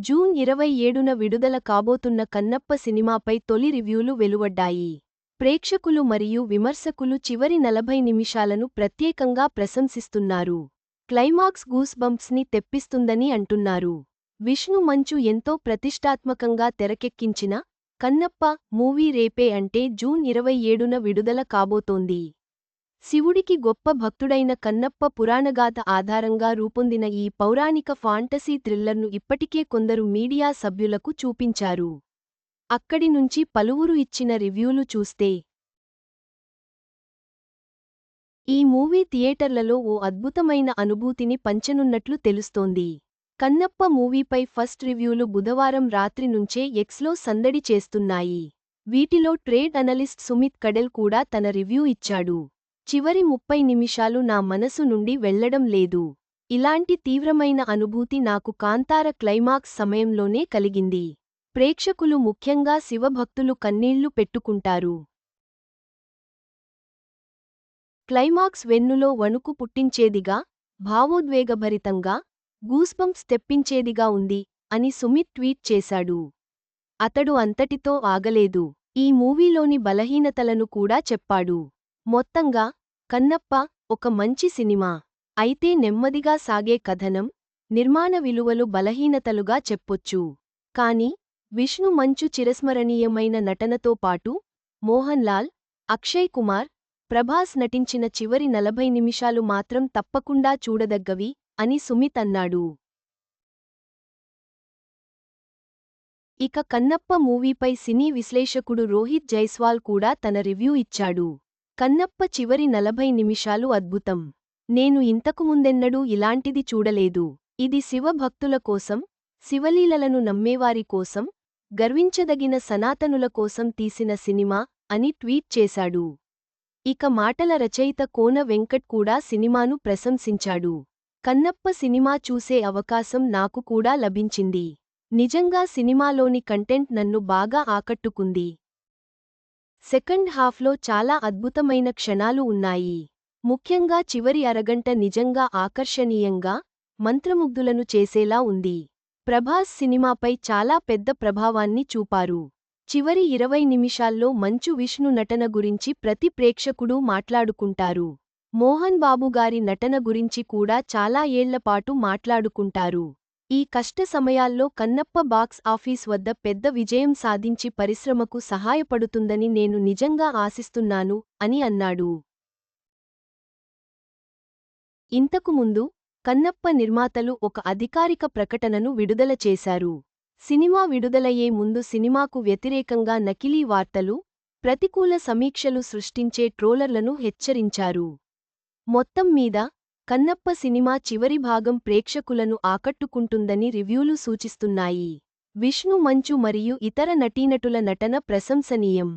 June ఇరవై ఏడున విడుదల కాబోతున్న కన్నప్ప సినిమాపై తొలి రివ్యూలు వెలువడ్డాయి. ప్రేక్షకులు మరియు విమర్శకులు చివరి నలభై నిమిషాలను ప్రత్యేకంగా ప్రశంసిస్తున్నారు. క్లైమాక్స్ గూస్ బంప్స్ని తెప్పిస్తుందని అంటున్నారు. విష్ణు మంచు ఎంతో ప్రతిష్టాత్మకంగా తెరకెక్కించిన కన్నప్ప మూవీ రేపే అంటే జూన్ ఇరవై ఏడున విడుదల కాబోతోంది. శివుడికి గొప్ప భక్తుడైన కన్నప్ప పురాణగాథ ఆధారంగా రూపొందిన ఈ పౌరాణిక ఫాంటసీ థ్రిల్లర్ను ఇప్పటికే కొందరు మీడియా సభ్యులకు చూపించారు. అక్కడి నుంచి పలువురు ఇచ్చిన రివ్యూలు చూస్తే ఈ మూవీ థియేటర్లలో ఓ అద్భుతమైన అనుభూతిని పంచనున్నట్లు తెలుస్తోంది. కన్నప్ప మూవీపై ఫస్ట్ రివ్యూలు బుధవారం రాత్రి నుంచే ఎక్స్లో సందడి చేస్తున్నాయి. వీటిలో ట్రేడ్ అనలిస్ట్ సుమిత్ కడెల్ కూడా తన రివ్యూ ఇచ్చాడు. చివరి ముప్పై నిమిషాలు నా మనసు నుండి వెళ్ళడం లేదు. ఇలాంటి తీవ్రమైన అనుభూతి నాకు కాంతార క్లైమాక్స్ సమయంలోనే కలిగింది. ప్రేక్షకులు ముఖ్యంగా శివభక్తులు కన్నీళ్ళు పెట్టుకుంటారు. క్లైమాక్స్ వెన్నులో వణుకు పుట్టించేదిగా భావోద్వేగభరితంగా గూస్బంప్స్ తెప్పించేదిగా ఉంది అని సుమిత్ ట్వీట్ చేశాడు. అతడు అంతటితో ఆగలేదు. ఈ మూవీలోని బలహీనతలను కూడా చెప్పాడు. మొత్తంగా కన్నప్ప ఒక మంచి సినిమా. అయితే నెమ్మదిగా సాగే కథనం నిర్మాణ విలువలు బలహీనతలుగా చెప్పొచ్చు. కాని విష్ణు మంచు చిరస్మరణీయమైన నటనతో పాటు మోహన్ లాల్ అక్షయ్ కుమార్ ప్రభాస్ నటించిన చివరి నలభై నిమిషాలు మాత్రం తప్పకుండా చూడదగ్గవి అని సుమిత్ అన్నాడు. ఇక కన్నప్ప మూవీపై సినీ విశ్లేషకుడు రోహిత్ జైస్వాల్ కూడా తన రివ్యూ ఇచ్చాడు. కన్నప్ప చివరి నలభై నిమిషాలు అద్భుతం. నేను ఇంతకు ముందెన్నడూ ఇలాంటిది చూడలేదు. ఇది శివభక్తుల కోసం శివలీలలను నమ్మేవారి కోసం గర్వించదగిన సనాతనుల కోసం తీసిన సినిమా అని ట్వీట్ చేశాడు. ఇక మాటల రచయిత కోన వెంకట్ కూడా సినిమాను ప్రశంసించాడు. కన్నప్ప సినిమా చూసే అవకాశం నాకు కూడా లభించింది. నిజంగా సినిమాలోని కంటెంట్ నన్ను బాగా ఆకట్టుకుంది. సెకండ్ హాఫ్లో చాలా అద్భుతమైన క్షణాలు ఉన్నాయి. ముఖ్యంగా చివరి అరగంట నిజంగా ఆకర్షణీయంగా మంత్రముగ్ధులను చేసేలా ఉంది. ప్రభాస్ సినిమాపై చాలా పెద్ద ప్రభావాన్ని చూపారు. చివరి ఇరవై నిమిషాల్లో మంచు విష్ణు నటన గురించి ప్రతి ప్రేక్షకుడూ మాట్లాడుకుంటారు. మోహన్ బాబుగారి నటన గురించి కూడా చాలా ఏళ్ళపాటు మాట్లాడుకుంటారు. ఈ కష్ట సమయాల్లో కన్నప్ప బాక్స్ ఆఫీస్ వద్ద పెద్ద విజయం సాధించి పరిశ్రమకు సహాయపడుతుందని నేను నిజంగా ఆశిస్తున్నాను అని అన్నాడు. ఇంతకుముందు కన్నప్ప నిర్మాతలు ఒక అధికారిక ప్రకటనను విడుదల చేశారు. సినిమా విడుదలయ్యే ముందు సినిమాకు వ్యతిరేకంగా నకిలీ వార్తలు ప్రతికూల సమీక్షలు సృష్టించే ట్రోలర్లను హెచ్చరించారు. మొత్తం మీద కన్నప్ప సినిమా చివరి భాగం ప్రేక్షకులను ఆకట్టుకుంటుందని రివ్యూలు సూచిస్తున్నాయి. విష్ణు మంచు మరియు ఇతర నటీనటుల నటన ప్రశంసనీయం.